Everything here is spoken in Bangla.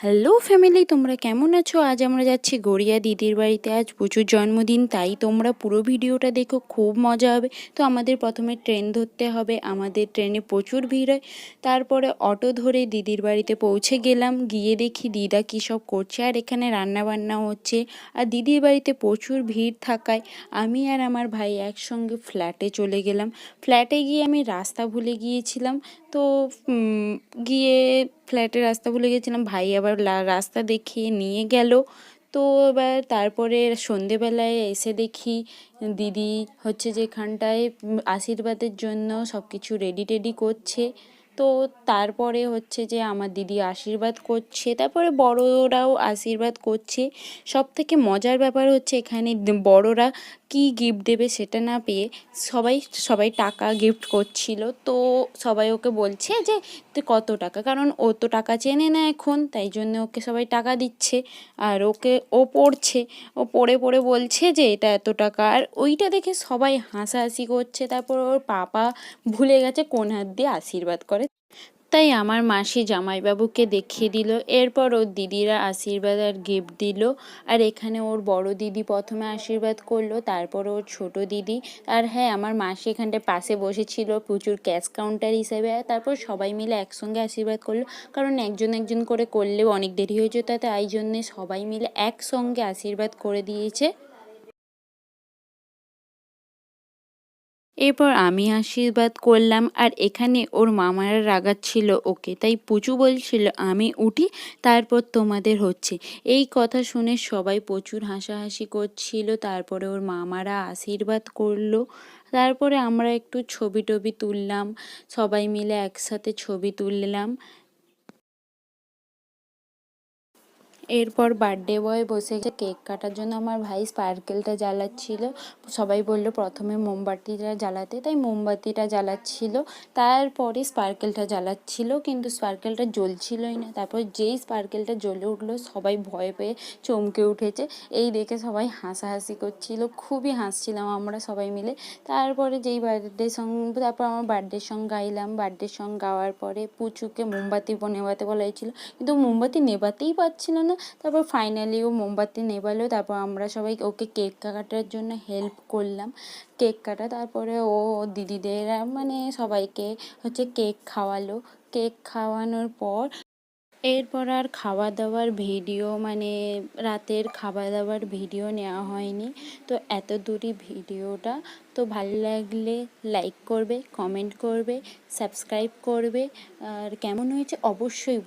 হ্যালো ফ্যামিলি, তোমরা কেমন আছো? আজ আমরা যাচ্ছি গড়িয়া দিদির বাড়িতে। আজ প্রচুর জন্মদিন, তাই তোমরা পুরো ভিডিওটা দেখো, খুব মজা হবে। তো আমাদের প্রথমে ট্রেন ধরতে হবে, আমাদের ট্রেনে প্রচুর ভিড় হয়। তারপরে অটো ধরে দিদির বাড়িতে পৌঁছে গেলাম। গিয়ে দেখি দিদা কী সব করছে, আর এখানে রান্না বান্না হচ্ছে। আর দিদির বাড়িতে প্রচুর ভিড় থাকায় আমি আর আমার ভাই একসঙ্গে ফ্ল্যাটে চলে গেলাম। ফ্ল্যাটে গিয়ে আমি রাস্তা ভুলে গিয়েছিলাম। তো গিয়ে ফ্ল্যাটের রাস্তা ভুলে গেছিলাম। ভাই আবার রাস্তা দেখিয়ে নিয়ে গেল। তো এবার তারপরে সন্ধেবেলায় এসে দেখি, দিদি হচ্ছে যেখানটায় আশীর্বাদের জন্য সব কিছু রেডি টেডি করছে। তো তারপরে হচ্ছে যে আমার দিদি আশীর্বাদ করছে। তারপরে বড়রাও আশীর্বাদ করছে। সব থেকে মজার ব্যাপার হচ্ছে এখানে বড়রা কি গিফট দেবে সেটা না পেয়ে সবাই সবাই টাকা গিফট করছিল। তো সবাই ওকে বলছে যে, তুই কত টাকা? কারণ ও তো টাকা চেনে না এখন, তাই জন্য ওকে সবাই টাকা দিচ্ছে। আর ওকে, ও পড়ছে। ও পড়ে পড়ে বলছে যে, এটা এত টাকা। আর ওইটা দেখে সবাই হাসাহাসি করছে। তারপর ওর পাপা ভুলে গেছে, কোন হাত দিয়ে আশীর্বাদ করে। তাই আমার মাসি জামাইবাবুকে দেখিয়ে দিল। এরপর ওর দিদিরা আশীর্বাদ আর গিফট দিল। আর এখানে ওর বড় দিদি প্রথমে আশীর্বাদ করল, তারপর ওর ছোট দিদি। আর হ্যাঁ আমার মাসি এখানটায় পাশে বসেছিল প্রচুর ক্যাশ কাউন্টার হিসেবে। তারপর সবাই মিলে একসঙ্গে আশীর্বাদ করল। কারণ একজন একজন করে করলেও অনেক দেরি হয়ে যেত, তাই জন্যে সবাই মিলে একসঙ্গে আশীর্বাদ করে দিয়েছে। এরপর আমি আশীর্বাদ করলাম, আর এখানে ওর মামারা রাগাচ্ছিল ওকে। তাই পুচু বলছিল, আমি উঠি, তারপর তোমাদের হচ্ছে। এই কথা শুনে সবাই প্রচুর হাসাহাসি করছিল, তারপরে ওর মামারা আশীর্বাদ করল। তারপরে আমরা একটু ছবি টবি তুললাম, সবাই মিলে একসাথে ছবি তুললাম। এরপর বার্থডে বয় বসে কেক কাটার জন্য আমার ভাই স্পার্কেলটা জ্বালাচ্ছিল। সবাই বলল, প্রথমে মোমবাতিটা জ্বালাতে। তাই মোমবাতিটা জ্বালাচ্ছিল। তারপরে স্পার্কেলটা জ্বালাচ্ছিল, কিন্তু স্পার্কেলটা জ্বলছিলই না। তারপর যেই স্পার্কেলটা জ্বলে উঠল, সবাই ভয় পেয়ে চমকে উঠেছে। এই দেখে সবাই হাসাহাসি করছিল, খুবই হাসছিলাম আমরা সবাই মিলে। তারপরে যেই বার্থডে সং তারপর আমার বার্থডে সং গাইলাম। বার্থডে সং গাওয়ার পরে পুচুকে মোমবাতি নেভাতে বলা হয়েছিল, কিন্তু মোমবাতি নেভাতেই পারছিল না। তারপর ফাইনালি ও মোমবাতি নেভালো তারপর আমরা সবাই ওকে কেক কাটার জন্য হেল্প করলাম। কেক কাটা, তারপরে ও দিদিদের মানে সবাইকে হচ্ছে কেক খাওয়ালো। কেক খাওয়ানোর পর এরপর আর খাওয়া দাওয়ার ভিডিও মানে রাতের খাওয়া দাওয়ার ভিডিও নেওয়া হয়নি। তো এত দূরই ভিডিওটা তো ভালো লাগলে লাইক করবে কমেন্ট করবে সাবস্ক্রাইব করবে। আর কেমন হয়েছে অবশ্যই।